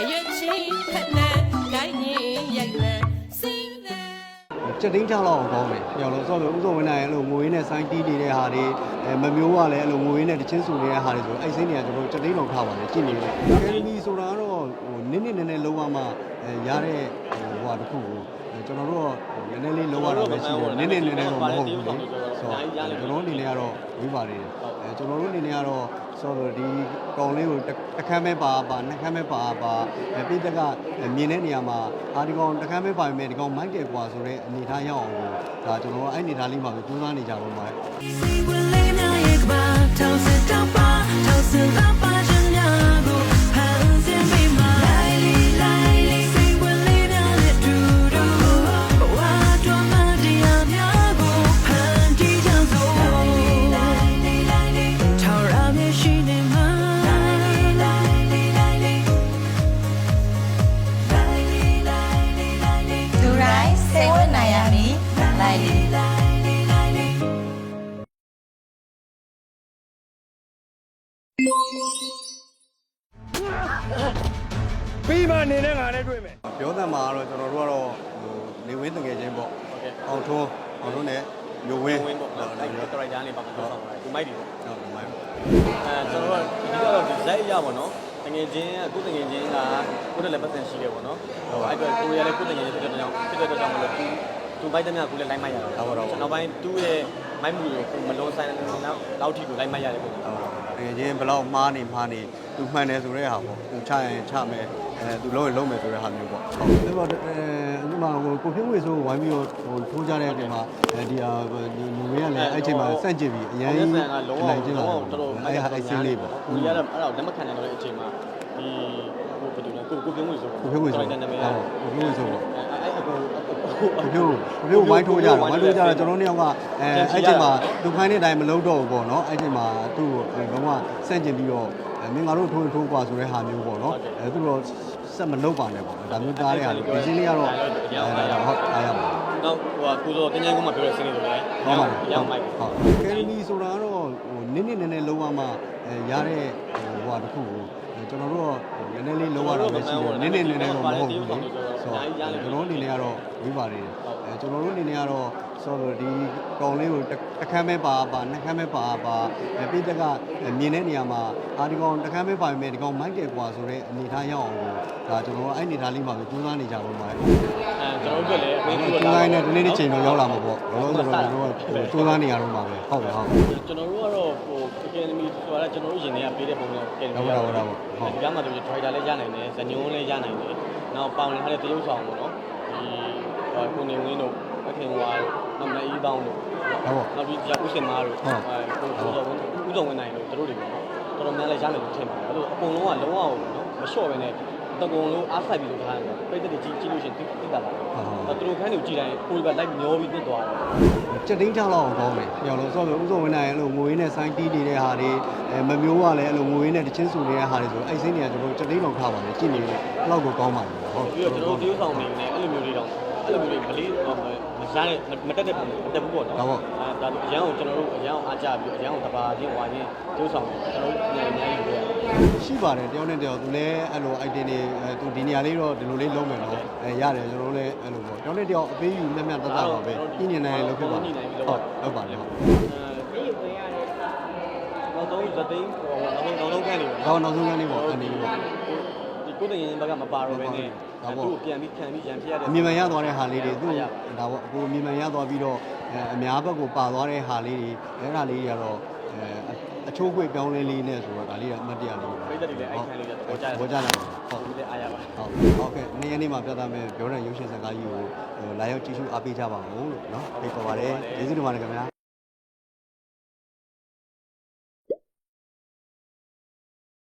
အရွက်ချင်းခက်လန်းဂိုင်းရင်ရိုက်လန်းစိမ့်လန်းချက်တင်းချလောက်အောင်ကောင်းတယ်။ပြောလို့ဆိုတော့ဥစ္စာဝင်နိုင်အဲ့လိုငွေနဲ့စိုင်းတီးနေတဲ့ဟာတွေအဲမမျိုးကလည်းအဲ့လိုငွေနဲ့တချင်းဆူနေတဲ့ဟာတွေဆိုအဲ့စိမ့်တွေကကျွန်တော်ချက်တင်းလောက်ထားပါတယ်ကြည့်နေတယ်။ကယ်မီဆိုတာကတော့ဟိုနည်းနည်းနည်းနည်းလုံးဝမှအဲရတဲ့ဟိုဟိုဟာတစ်ခုကို ကျွန်တော်တို့ကနည်းနည်းလေးလုံးဝတာပဲရှိတယ်။နည်းနည်းနည်းနည်းတော့မဟုတ်ဘူးလေ။ဆိုတော့ကျွန်တော်အနေနဲ့ကတော့ဝေးပါနေတယ်။အဲကျွန်တော်တို့အနေနဲ့ကတော့ဆိုတော့ဒီကောင်လေးကိုတစ်ခမ်းပဲပါပါနှစ်ခမ်းပဲပါပါအဲပြည်သက်ကမြင်တဲ့နေရာမှာအာဒီကောင်တစ်ခမ်းပဲပါပေမဲ့ဒီကောင်မိုက်တယ်กว่าဆိုတော့အနေထားရအောင်ကိုဒါကျွန်တော်ကအဲ့အနေထားလေးမှာပဲကြိုးစားနေကြတော့မှာ ပြီးမှနေနဲ့ငါနဲ့တွေ့မယ်ပြောတဲ့မှာကတော့ကျွန်တော်တို့ကတော့ဟိုနေဝင်းတငယ်ချင်းပေါ့အောင်ထုံးအောင်ထုံးနဲ့မျိုးဝင်းဝင်းပေါ့နော်အဲ့ဒီ character နေပါမှာတော့ဆောင်ပါတယ်ဒီမိုက်ဒီပေါ့ဟုတ်တယ်မိုင်းအဲကျွန်တော်တို့အဓိကတော့ဒီဇက်အရာပေါ့နော်တငယ်ချင်းကကိုယ်တငယ်ချင်းကကိုယ်တည်းလည်းပတ်သက်ရှိတယ်ပေါ့နော်အဲ့တော့ကိုရီးယားလည်းကိုယ်တငယ်ချင်းဖြစ်တဲ့ကြောင့်ဖြစ်တဲ့ကြောင့်မလို့သူသူဘိုက်တဲ့မြကိုလည်းလိုက်မှတ်ရတယ်ကျွန်တော်ပိုင်းသူ့ရဲ့ မိုက်မှုကိုမလုံးဆိုင်တဲ့နောက်လောက်ထိကိုလိုက်မှတ်ရတယ်ပေါ့ဟုတ်တကယ်ချင်းဘယ်လောက်မှားနေမှားနေသူမှန်တယ်ဆိုတဲ့ဟာပေါ့သူချရင်ချမယ်အဲသူလုံးရင်လုံးမယ်ဆိုတဲ့ဟာမျိုးပေါ့ဟုတ်ပြီးတော့အဲဒီမှာဟိုကိုဖြင်းဝေဆိုဝိုင်းပြီးတော့ဟိုထိုးကြတဲ့အချိန်မှာအဲဒီဟာလူဝင်းကလည်းအဲ့ချိန်မှာစန့်ကျင်ပြီးအရင်ကကြီးဆန်ကလုံးဝနိုင်ကျင်လာလုံးဝတော်တော်အဲ့ဟာအဲ့စင်းလေးပေါ့ကိုရီးယားကအဲ့ဒါကိုလက်မခံနိုင်တော့တဲ့အချိန်မှာဒီဟိုဘယ်လိုလဲကိုကိုပြုံးဝေဆိုကိုဖြင်းဝေဆိုတော်တော်နာမည်ဟုတ်ကိုဖြင်းဝေဆိုပေါ့အဲ့အဲ့အကို ဘပြိုးဘပြိုးဝိုင်းထိုးကြတယ်ဝိုင်းထိုးကြတော့ကျွန်တော်တို့နှစ်ယောက်ကအဲအဲ့ချိန်မှာသူခိုင်းတဲ့အတိုင်းမလုပ်တော့ဘူးပေါ့နော်အဲ့ချိန်မှာသူ့ကိုလုံးဝစန့်ကျင်ပြီးတော့မင်းငါတို့ထိုးထိုးกว่าဆိုတဲ့ဟာမျိုးပေါ့နော်အဲသူတို့ဆက်မလုပ်ပါနဲ့ပေါ့ဒါမျိုးသားတဲ့ဟာဒီရှင်းလေးကတော့အဲဟုတ်အားရပါ နောက်ဟိုကကိုစောတင်းကျန်းကုန်းမှာပြောတဲ့စင်းတွေလိုလဲ ဟုတ်ပါ ရောင်းမိုက် ဟုတ်ကယ်မီဆိုတာကတော့ဟိုနည်းနည်းနည်းနည်းလုံးဝမှအဲရတဲ့ဟိုဟာတစ်ခုကိုကျွန်တော်တို့ကနည်းနည်းလေးလုံးဝတာပဲရှိတယ်နည်းနည်းနည်းနည်းတော့မဟုတ်ဘူးလေ ဆိုတော့ကျွန်တော်အနေနဲ့ကတော့ဝေးပါနေတယ်အဲကျွန်တော်တို့အနေနဲ့ကတော့ ဆိုတော့ဒီကောင်လေးကိုတစ်ခမ်းပဲပါပါနှစ်ခမ်းပဲပါပါအဲပြည်သက်ကမြင်တဲ့နေရာမှာအာဒီကောင်တစ်ခမ်းပဲပါပေမဲ့ဒီကောင်မိုက်တယ်กว่าဆိုတော့အနေထားရအောင်ကိုဒါကျွန်တော်ကအဲ့အနေထားလေးမှာပဲကြိုးစားနေကြတော့မှာ အဲကျွန်တော်တို့လည်းအမေ ဒီ တို့ လိုင်းနဲ့ဒီနေ့နေ့ချိန်တော့ရောက်လာမှာပေါ့ဘလုံးဆိုတော့ကျွန်တော်ကစူးစမ်းနေရတော့မှာပဲဟုတ်ပြီဟုတ် ကျွန်တော်တို့ကတော့ဟို academy ဆိုတာကျွန်တော်တို့ရင်ထဲကပေးတဲ့ပုံစံ academy ဟုတ်ပါဘူးဟုတ်ပါဘူးဟုတ် ဒီကမှဆိုရင် driver လည်းရနိုင်တယ်ဇညုံလည်းရနိုင်တယ်နောက်ပေါင်လည်းထားတဲ့တရုပ်ဆောင်ပေါ့နော်ဒီဟိုကိုနေဝင်းတို့ အခင်ဝါတို့နောက်မအေးတောင်းတို့ဟုတ်ပါနောက်ပြီးကြာဦးစင်မားတို့ဟုတ်အဲကိုကိုစောဝင်းဦးဆောင်ဝင်နိုင်တို့တို့တွေပေါ့နော်တော်တော်များများလည်းရမယ်လို့ထင်ပါတယ်အဲ့လိုအကုန်လုံးကလုံးဝပေါ့နော်မလျှော့ပဲနဲ့တကုံလုံးအားဆိုင်ပြီးလို့ထားတယ်ပိတ်တဲ့ကြီးကြီးလို့ရှိရင်သိတာပါအဲ့သူတို့ခန်းတွေကိုကြည်တိုင်းကိုယ်ကလိုက်မျောပြီးပြစ်သွားတယ်ချက်တင်းချလောက်အောင်ကောင်းတယ်ပြောလို့ဆိုတော့ဥစ္စာဝင်နိုင်အဲ့လိုငွေနဲ့စိုင်းတီးနေတဲ့ဟာတွေအဲမမျိုးကလည်းအဲ့လိုငွေနဲ့တချင်းဆူနေတဲ့ဟာတွေဆိုအဲ့စိမ့်တွေကကျွန်တော်ချက်တင်းလောက်ထားပါတယ်ကြည့်နေတယ်အဲ့လောက်ကိုကောင်းပါတယ်ဟုတ်ပြီးတော့ကျွန်တော်တို့တရုပ်ဆောင်နေနေအဲ့လိုမျိုးလေးတော့အဲ့လိုမျိုးလေးမလေး မရတဲ့မတက်တဲ့ပုံမတက်ဘူးပေါ့နော်အဲဒါအရန်ကိုကျွန်တော်တို့အရန်ကိုအားကြပြီးအရန်ကိုတပါချင်းဟွာချင်းတရုပ်ဆောင်ကျွန်တော်တို့အများကြီးယူရတယ်ရှိပါတယ်တယောက်နဲ့တယောက်သူလည်းအဲ့လို item တွေအဲသူဒီနေရာလေးတော့ဒီလိုလေးလုံးမယ်နော်အဲရတယ်ကျွန်တော်လည်းအဲ့လိုပေါ့တယောက်နဲ့တယောက်အပေးယူမျှမျှတတပါပဲညင်နေနိုင်လို့ဖြစ်ပါတယ်ဟုတ်ဟုတ်ပါတယ်ဟုတ်နောက်ဆုံးဇသိန်းဟိုနောက်ဆုံးနောက်ဆုံးခန်းနေတော့နောက်ဆုံးကနေပေါ့အနေနဲ့ပေါ့ဒီကိုယ်တငယ်ချင်းဘက်ကမပါတော့ဘဲနဲ့ ဒါပေါ့ သူ့ကိုပြန်ပြီးခံပြီးရန်ဖြစ်ရတဲ့အမြင်မှန်ရသွားတဲ့ဟာလေးတွေသူ့ဒါပေါ့အခုအမြင်မှန်ရသွားပြီးတော့အဲအများဘက်ကိုပါသွားတဲ့ဟာလေးတွေအဲဒါလေးတွေကတော့အဲအချိုးခွေပြောင်းလဲလေးနဲ့ဆိုတော့ဒါလေးကအမှတ်တရလေးပဲပြိတ္တတွေလည်းအိုက်ခံလို့ရသဘောကျတယ်ဘောကျတယ်ဟုတ် ဒီလည်းအားရပါ ဟုတ်ဟုတ်ကဲ့နေ့ရက်နေ့မှာပြသမယ်ပြောတဲ့ရုပ်ရှင်ဇာတ်ကားကြီးကိုဟိုလာရောက်ကြည့်ရှုအားပေးကြပါဦးလို့နော်ဖိတ်ခေါ်ပါတယ်ကျေးဇူးတင်ပါတယ်ခင်ဗျာ